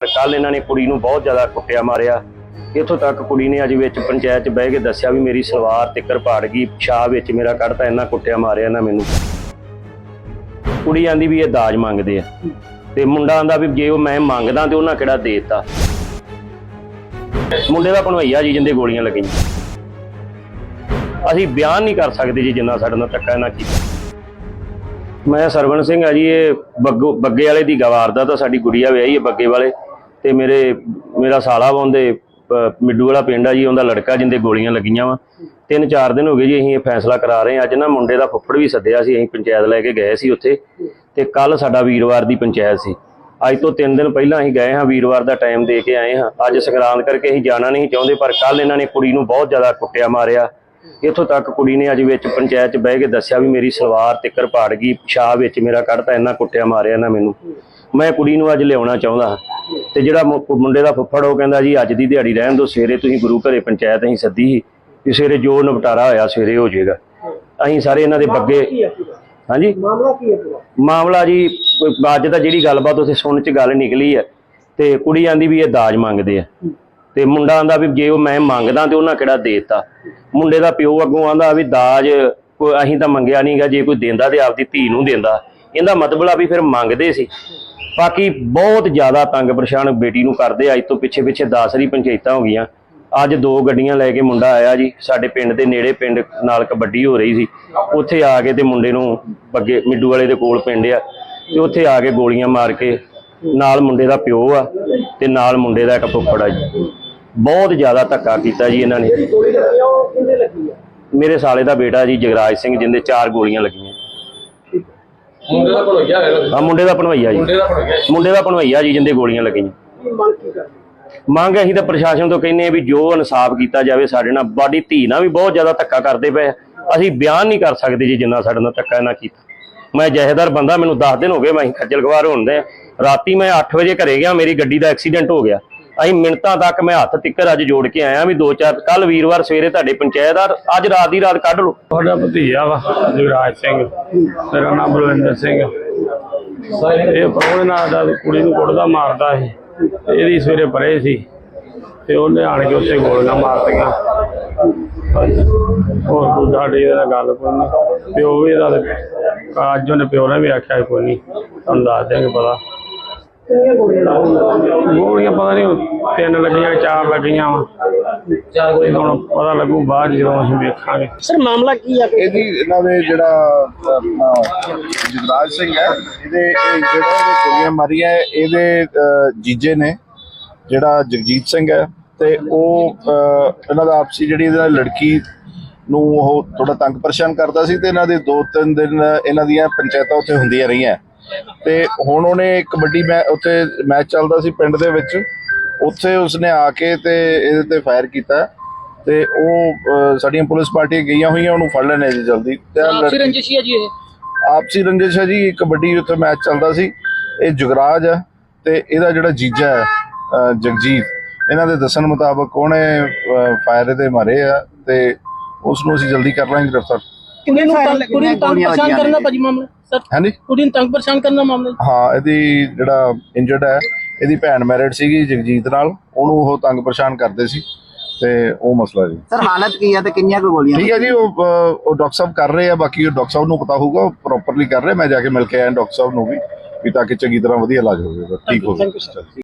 ਕੱਲ ਇਹਨਾਂ ਨੇ ਕੁੜੀ ਨੂੰ ਬਹੁਤ ਜ਼ਿਆਦਾ ਕੁੱਟਿਆ, ਮਾਰਿਆ। ਇੱਥੋਂ ਤੱਕ ਕੁੜੀ ਨੇ ਅੱਜ ਵਿੱਚ ਪੰਚਾਇਤ 'ਚ ਬਹਿ ਕੇ ਦੱਸਿਆ ਵੀ ਮੇਰੀ ਸਲਵਾਰ ਤਿੱਕਰ ਪਾੜ ਗਈ, ਪਿਸ਼ਾਬ ਵਿੱਚ ਮੇਰਾ ਕੱਢਤਾ, ਇੰਨਾ ਕੁੱਟਿਆ, ਮਾਰਿਆ ਨਾ ਮੈਨੂੰ। ਕੁੜੀ ਆਂਦੀ ਵੀ ਇਹ ਦਾਜ ਮੰਗਦੇ ਆ। ਤੇ ਮੁੰਡਾ ਆਂਦਾ ਵੀ ਜੇ ਉਹ ਮੈਂ ਮੰਗਦਾ ਤੇ ਉਹਨਾਂ ਕਿਹੜਾ ਦੇ ਦਿੱਤਾ। ਮੁੰਡੇ ਦਾ ਭਣਵਈਆ ਜੀ ਜਿੰਦੇ ਗੋਲੀਆਂ ਲੱਗੀਆਂ। ਅਸੀਂ ਬਿਆਨ ਨਹੀਂ ਕਰ ਸਕਦੇ ਜੀ ਜਿੰਨਾ ਸਾਡੇ ਨਾਲ ਧੱਕਾ ਇਹਨਾਂ ਕੀਤਾ। ਮੈਂ ਸਰਵਣ ਸਿੰਘ ਆ ਜੀ, ਇਹ ਬੱਗੋ, ਬੱਗੇ ਵਾਲੇ ਦੀ ਗਵਾਰ ਦਾ ਤਾਂ ਸਾਡੀ ਗੁੜੀਆ ਵਿਆਹੀ ਹੈ, ਬੱਗੇ ਵਾਲੇ। ਤੇ ਮੇਰੇ, ਮੇਰਾ ਸਾਲਾ ਬੰਦੇ ਮਿੱਡੂ ਵਾਲਾ ਪਿੰਡ ਆ ਜੀ, ਉਹਦਾ ਲੜਕਾ ਜਿੰਦੇ ਗੋਲੀਆਂ ਲੱਗੀਆਂ ਵਾ। ਤਿੰਨ ਚਾਰ ਦਿਨ ਹੋ ਗਏ ਜੀ, ਅਸੀਂ ਇਹ ਫੈਸਲਾ ਕਰਾ ਰਹੇ ਹਾਂ। ਅੱਜ ਨਾ ਮੁੰਡੇ ਦਾ ਫੁੱਫੜ ਵੀ ਸੱਦਿਆ ਸੀ, ਅਸੀਂ ਪੰਚਾਇਤ ਲੈ ਕੇ ਗਏ ਸੀ ਉੱਥੇ। ਤੇ ਕੱਲ ਸਾਡਾ ਵੀਰਵਾਰ ਦੀ ਪੰਚਾਇਤ ਸੀ। ਅੱਜ ਤੋਂ 3 ਦਿਨ ਪਹਿਲਾਂ ਅਸੀਂ ਗਏ ਹਾਂ, ਵੀਰਵਾਰ ਦਾ ਟਾਈਮ ਦੇ ਕੇ ਆਏ ਹਾਂ। ਅੱਜ ਸੰਗਰਾਂਦ ਕਰਕੇ ਅਸੀਂ ਜਾਣਾ ਨਹੀਂ ਚਾਹੁੰਦੇ, ਪਰ ਕੱਲ ਇਹਨਾਂ ਨੇ ਕੁੜੀ ਨੂੰ ਬਹੁਤ ਜ਼ਿਆਦਾ ਕੁੱਟਿਆ, ਮਾਰਿਆ। ਇੱਥੋਂ ਤੱਕ ਕੁੜੀ ਨੇ ਅੱਜ ਵਿੱਚ ਪੰਚਾਇਤ 'ਚ ਬਹਿ ਕੇ ਦੱਸਿਆ ਵੀ ਮੇਰੀ ਸਲਵਾਰ ਤਿੱਕਰ ਪਾੜ ਗਈ ਪਿਸ਼ਾਬ ਵਿੱਚ ਮੇਰਾ ਕੱਢਤਾ ਇੰਨਾ ਕੁੱਟਿਆ ਮਾਰਿਆ ਨਾ ਮੈਨੂੰ। ਮੈਂ ਕੁੜੀ ਨੂੰ ਅੱਜ ਲਿਆਉਣਾ ਚਾਹੁੰਦਾ। ਤੇ ਜਿਹੜਾ ਮੁੰਡੇ ਦਾ ਫੁੱਫੜ ਉਹ ਕਹਿੰਦਾ ਜੀ ਅੱਜ ਦੀ ਦਿਹਾੜੀ ਰਹਿਣ ਦਿਓ ਸਵੇਰੇ ਤੁਸੀਂ ਗੁਰੂ ਘਰੇ ਪੰਚਾਇਤ ਅਸੀਂ ਸੱਦੀ ਸੀ ਵੀ ਸਵੇਰੇ ਜੋ ਨਿਪਟਾਰਾ ਹੋਇਆ ਸਵੇਰੇ ਹੋ ਜਾਏਗਾ। ਅਸੀਂ ਸਾਰੇ ਇਹਨਾਂ ਦੇ ਬੱਗੇ ਹਾਂਜੀ? ਮਾਮਲਾ ਕੀ ਹੈ ਪੂਰਾ? ਮਾਮਲਾ ਜੀ ਅੱਜ ਤਾਂ ਜਿਹੜੀ ਗੱਲਬਾਤ ਉੱਥੇ ਸੁਣਨ ਚ ਗੱਲ ਨਿਕਲੀ ਹੈ ਤੇ ਕੁੜੀ ਆਂਦੀ ਵੀ ਇਹ ਦਾਜ ਮੰਗਦੇ ਆ। ਤੇ ਮੁੰਡਾ ਆਂਦਾ ਵੀ ਜੇ ਉਹ ਮੈਂ ਮੰਗਦਾ ਤੇ ਉਹਨਾਂ ਕਿਹੜਾ ਦੇਤਾ। ਮੁੰਡੇ ਦਾ ਪਿਓ ਅੱਗੋਂ ਆਂਦਾ ਵੀ ਦਾਜ ਕੋਈ ਅਸੀਂ ਤਾਂ ਮੰਗਿਆ ਨਹੀਂਗਾ ਜੇ ਕੋਈ ਦਿੰਦਾ ਤੇ ਆਪਦੀ ਧੀ ਨੂੰ ਦਿੰਦਾ। ਇਹਦਾ ਮਤਲਬ ਆ ਵੀ ਫਿਰ ਮੰਗਦੇ ਸੀ। ਬਾਕੀ ਬਹੁਤ ਜ਼ਿਆਦਾ ਤੰਗ ਪਰੇਸ਼ਾਨ ਬੇਟੀ ਨੂੰ ਕਰਦੇ ਅੱਜ ਤੋਂ ਪਿੱਛੇ ਪਿੱਛੇ 10 ਰੀ ਪੰਚਾਇਤਾਂ ਹੋ ਗਈਆਂ। ਅੱਜ ਦੋ ਗੱਡੀਆਂ ਲੈ ਕੇ ਮੁੰਡਾ ਆਇਆ ਜੀ, ਸਾਡੇ ਪਿੰਡ ਦੇ ਨੇੜੇ ਪਿੰਡ ਨਾਲ ਕਬੱਡੀ ਹੋ ਰਹੀ ਸੀ। ਉੱਥੇ ਆ ਕੇ ਤੇ ਮੁੰਡੇ ਨੂੰ ਅੱਗੇ ਮਿੱਡੂ ਵਾਲੇ ਦੇ ਕੋਲ ਪਿੰਡ ਆ, ਤੇ ਉੱਥੇ ਆ ਕੇ ਗੋਲੀਆਂ ਮਾਰ ਕੇ ਨਾਲ ਮੁੰਡੇ ਦਾ ਪਿਓ ਆ, ਤੇ ਨਾਲ ਮੁੰਡੇ ਦਾ ਇੱਕ ਫੁੱਫੜ ਆ ਜੀ। ਬਹੁਤ ਜ਼ਿਆਦਾ ਧੱਕਾ ਕੀਤਾ ਜੀ ਇਹਨਾਂ ਨੇ। ਜਿਹੜੀ ਗੋਲੀ ਲੱਗੀ ਆ ਉਹ ਕਿੰਨੇ ਲੱਗੀ ਆ? ਮੇਰੇ ਸਾਲੇ ਦਾ ਬੇਟਾ ਜੀ ਜਗਰਾਜ ਸਿੰਘ ਜਿੰਦੇ ਚਾਰ ਗੋਲੀਆਂ ਲੱਗੀਆਂ। ਮੁੰਡੇ ਦਾ ਭਣੋਈਆ ਹੈਗਾ ਆ ਮੁੰਡੇ ਦਾ ਭਣਵਈਆ ਜੀ। ਮੁੰਡੇ ਦਾ ਮੁੰਡੇ ਦਾ ਭਣਵਈਆ ਜੀ ਜਿੰਦੇ ਗੋਲੀਆਂ ਲੱਗੀਆਂ। ਕੀ ਮੰਗ ਕੀ ਕਰਦੇ? ਮੰਗ ਅਸੀਂ ਤਾਂ ਪ੍ਰਸ਼ਾਸਨ ਤੋਂ ਕਹਿੰਦੇ ਆ ਵੀ ਜੋ ਇਨਸਾਫ ਕੀਤਾ ਜਾਵੇ ਸਾਡੇ ਨਾਲ ਬਾਡੀ ਧੀ ਨਾਲ ਵੀ ਬਹੁਤ ਜ਼ਿਆਦਾ ਧੱਕਾ ਕਰਦੇ ਪਏ ਆ। ਅਸੀਂ ਬਿਆਨ ਨਹੀਂ ਕਰ ਸਕਦੇ ਜੀ ਜਿੰਨਾ ਸਾਡੇ ਨਾਲ ਧੱਕਾ ਇਹਨਾਂ ਕੀਤਾ। ਮੈਂ ਜਹੇਦਾਰ ਬੰਦਾ ਮੈਨੂੰ 10 ਦਿਨ ਹੋ ਗਏ ਮੈਂ ਅਸੀਂ ਖੱਜਲ ਖਵਾਰ ਹੋਣਦੇ ਆ। ਰਾਤੀ ਮੈਂ 8 ਵਜੇ ਘਰੇ ਗਿਆ ਮੇਰੀ ਗੱਡੀ ਦਾ ਐਕਸੀਡੈਂਟ ਹੋ ਗਿਆ। ਅਸੀਂ ਮਿੰਟਾਂ ਤੱਕ ਮੈਂ ਹੱਥ ਤਿੱਕਰ ਅੱਜ ਜੋੜ ਕੇ ਆਇਆ ਵੀ ਦੋ ਚਾਰ ਕੱਲ ਵੀਰਵਾਰ ਸਵੇਰੇ ਤੁਹਾਡੇ ਪੰਚਾਇਤ ਆ, ਅੱਜ ਰਾਤ ਦੀ ਰਾਤ ਕੱਢ ਲਓ। ਤੁਹਾਡਾ ਭਤੀਜਾ ਵਾ ਜਗਰਾਜ ਸਿੰਘ। ਮੇਰਾ ਨਾਮ ਬਲਵਿੰਦਰ ਸਿੰਘ। ਇਹ ਪ੍ਰੋਣੇ ਨਾਲ ਦਾ ਕੁੜੀ ਨੂੰ ਕੁੱਟਦਾ, ਮਾਰਦਾ ਸੀ। ਇਹਦੀ ਸਵੇਰੇ ਪਰੇ ਸੀ। ਤੇ ਉਹਨੇ ਆਣ ਕੇ ਉੱਥੇ ਗੋਲੀਆਂ ਮਾਰਤੀਆਂ। ਹੋਰ ਕੋਈ ਸਾਡੀ ਇਹਦੇ ਗੱਲ ਕੋਈ ਨਹੀਂ। ਪਿਓ ਵੀ ਇਹਦਾ ਅੱਜ ਉਹਨੇ ਪਿਓ ਨੇ ਵੀ ਆਖਿਆ ਕੋਈ ਨਹੀਂ। ਤੁਹਾਨੂੰ ਦੱਸ ਦਿਆਂਗੇ ਪਤਾ ਤਿੰਨ ਲੱਗੀਆਂ ਚਾਰ ਲੱਗੀਆਂ ਵਾ। ਚਾਰ ਕੋਈ ਹੁਣ ਪਤਾ ਲੱਗੂ ਬਾਅਦ ਜਦੋਂ ਅਸੀਂ ਵੇਖਾਂਗੇ। ਸਰ ਮਾਮਲਾ ਕੀ ਆ? ਇਹਦੀ ਇਹਨਾਂ ਦੇ ਜਿਹੜਾ ਆਪਣਾ ਜਗਰਾਜ ਸਿੰਘ ਹੈ ਇਹਦੇ ਇਹ ਜਿਹੜਾ ਇਹਦੇ ਗੋਲੀਆਂ ਮਾਰੀਆਂ ਹੈ, ਇਹਦੇ ਜੀਜੇ ਨੇ ਜਿਹੜਾ ਜਗਜੀਤ ਸਿੰਘ ਹੈ ਤੇ ਉਹ ਇਹਨਾਂ ਦਾ ਆਪਸੀ ਜਿਹੜੀ ਇਹਦੇ ਨਾਲ ਲੜਕੀ ਨੂੰ ਉਹ ਥੋੜਾ ਤੰਗ ਪਰੇਸ਼ਾਨ ਕਰਦਾ ਸੀ ਤੇ ਇਹਨਾਂ ਦੇ ਦੋ ਤਿੰਨ ਦਿਨ ਇਹਨਾਂ ਦੀਆਂ ਪੰਚਾਇਤਾਂ ਉੱਥੇ ਹੁੰਦੀਆਂ ਰਹੀਆਂ। ਤੇ ਹੁਣ ਉਹਨੇ ਕਬੱਡੀ ਮੈਂ ਉੱਥੇ ਮੈਚ ਚੱਲਦਾ ਸੀ ਪਿੰਡ ਦੇ ਵਿੱਚ। ਉੱਥੇ ਉਸਨੇ ਆ ਕੇ ਤੇ ਇਹਦੇ ਤੇ ਫਾਇਰ ਕੀਤਾ ਤੇ ਉਹ ਸਾਡੀਆਂ ਪੁਲਿਸ ਪਾਰਟੀਆਂ ਗਈਆਂ ਹੋਈਆਂ ਉਹਨੂੰ ਫੜ ਲੈਣੇ ਜੀ ਜਲਦੀ। ਤੇ ਲੜਕੀ- ਰੰਜਿਸ਼ ਹੈ ਜੀ ਇਹ। ਆਪਸੀ ਰੰਜਿਸ਼ ਹੈ ਜੀ ਕਬੱਡੀ ਉੱਥੇ ਮੈਚ ਚੱਲਦਾ ਸੀ ਇਹ ਜੁਗਰਾਜ ਹੈ ਤੇ ਇਹਦਾ ਜਿਹੜਾ ਜੀਜਾ ਹੈ ਜਗਜੀਤ ਇਹਨਾਂ ਦੇ ਦੱਸਣ ਮੁਤਾਬਕ ਉਹਨੇ ਫਾਇਰ ਦੇ ਮਾਰੇ ਆ ਤੇ ਉਸ ਨੂੰ ਅਸੀਂ ਜਲਦੀ ਕਰ ਲਾਂਗੇ ਗ੍ਰਿਫਤਾਰ। ਕਿੰਨੇ ਨੂੰ ਕੁੜੀ ਨੂੰ ਤੰਗ ਪਰੇਸ਼ਾਨ ਕਰਨਾ ਭਾਜੀ ਮਾਮਲਾ। ਸਰ ਹਾਂਜੀ? ਕੁੜੀ ਨੂੰ ਤੰਗ ਪਰੇਸ਼ਾਨ ਕਰਨਾ ਮਾਮਲਾ। ਹਾਂ ਇਹਦੀ ਜਿਹੜਾ ਇੰਜਰਡ ਹੈ ਇਹਦੀ ਭੈਣ ਮੈਰਿਡ ਸੀਗੀ ਜਗਜੀਤ ਨਾਲ ਉਹਨੂੰ ਉਹ ਤੰਗ ਪਰੇਸ਼ਾਨ ਕਰਦੇ ਸੀ ਤੇ ਉਹ ਮਸਲਾ ਜੀ। ਸਰ ਹਾਲਤ ਕੀ ਹੈ ਤੇ ਕਿੰਨੀਆਂ ਕੁ ਗੋਲੀਆਂ ਠੀਕ ਹੈ ਜੀ ਉਹ ਉਹ ਡਾਕਟਰ ਸਾਹਿਬ ਕਰ ਰਹੇ ਆ ਬਾਕੀ ਉਹ ਡਾਕਟਰ ਸਾਹਿਬ ਨੂੰ ਪਤਾ ਹੋਊਗਾ ਪ੍ਰੋਪਰਲੀ ਕਰ ਰਹੇ ਮੈਂ ਜਾ ਕੇ ਮਿਲ ਕੇ ਆਇਆ ਡਾਕਟਰ ਸਾਹਿਬ ਨੂੰ ਵੀ ਵੀ ਤਾਂ ਕਿ ਚੰਗੀ ਤਰ੍ਹਾਂ ਵਧੀਆ ਇਲਾਜ ਹੋਵੇਗਾ ਠੀਕ ਹੋਵੇ